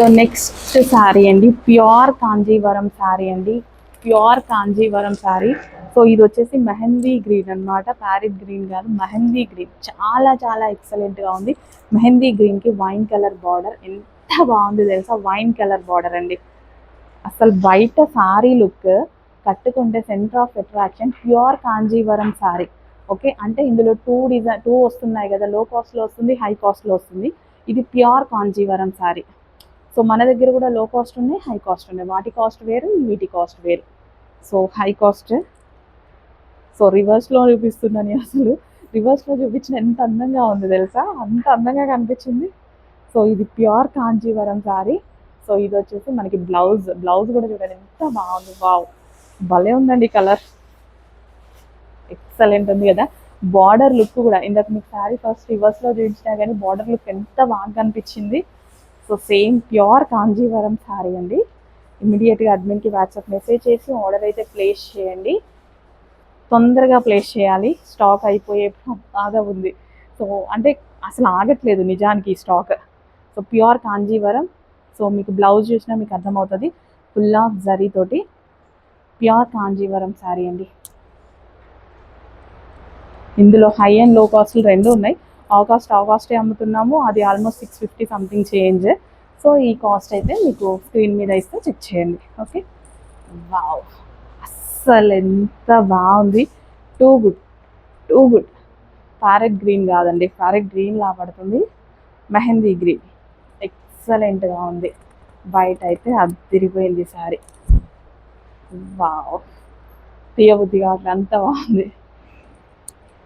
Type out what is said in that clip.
So next sari అండి pure Kanjeevaram sari అండి pure Kanjeevaram sari. So ఇది వచ్చేసి మెహందీ గ్రీన్ అన్నమాట ప్యారెట్ గ్రీన్ కాదు మెహందీ గ్రీన్. చాలా చాలా ఎక్సలెంట్గా ఉంది. మెహందీ గ్రీన్కి వైన్ కలర్ బార్డర్ ఎంత బాగుంది తెలుసా? వైన్ కలర్ బార్డర్ అండి. అసలు బయట శారీ లుక్ కట్టుకుంటే centre of attraction pure Kanjeevaram sari. Okay అంటే ఇందులో టూ డిజైన్ టూ వస్తున్నాయి కదా లో కాస్ట్లో వస్తుంది హై కాస్ట్లో వస్తుంది. ఇది ప్యూర్ కాంజీవరం శారీ. సో మన దగ్గర కూడా లో కాస్ట్ ఉన్నాయి హై కాస్ట్ ఉన్నాయి. వాటి కాస్ట్ వేరు వీటి కాస్ట్ వేరు. సో హై కాస్ట్ సో రివర్స్లో చూపిస్తున్నాను అసలు. రివర్స్లో చూపించిన ఎంత అందంగా ఉంది తెలుసా? అంత అందంగా కనిపించింది. సో ఇది ప్యూర్ కాంజీవరం శారీ సో ఇది వచ్చేసి మనకి బ్లౌజ్ బ్లౌజ్ కూడా చూడండి ఎంత బాగుంది. వావ్ భలే ఉందండి కలర్ ఎక్సలెంట్ ఉంది కదా. బార్డర్ లుక్ కూడా ఇందాక మీకు శారీ ఫస్ట్ రివర్స్లో చూపించినా కానీ బార్డర్ లుక్ ఎంత బాగా కనిపించింది. So same pure Kanjeevaram sari అండి. ఇమీడియట్గా అడ్మిన్కి వాట్సాప్ మెసేజ్ చేసి ఆర్డర్ అయితే ప్లేస్ చేయండి. తొందరగా ప్లేస్ చేయాలి. స్టాక్ అయిపోయే బాగా ఉంది. సో అంటే అసలు ఆగట్లేదు నిజానికి ఈ stock so pure Kanjeevaram. So మీకు బ్లౌజ్ చూసినా మీకు అర్థమవుతుంది. ఫుల్ ఆఫ్ జరీ తోటి ప్యూర్ కాంజీవరం శారీ అండి. ఇందులో హై అండ్లో కాస్ట్లు రెండు ఉన్నాయి. ఆ కాస్ట్ ఆ కాస్టే అమ్ముతున్నాము. అది almost six fifty something change so ఈ కాస్ట్ అయితే మీకు స్క్రీన్ మీద ఇస్తే చెక్ చేయండి. ఓకే వావ్ అస్సలు ఎంత బాగుంది. Too good too good parrot green కాదండి. ప్యారెట్ గ్రీన్ లా పడుతుంది. మెహందీ గ్రీన్ ఎక్సలెంట్గా ఉంది. బయట అయితే అద్దరిపోయింది సారీ. వావ్ తీయబుద్ధి కావట్లే. అంత బాగుంది.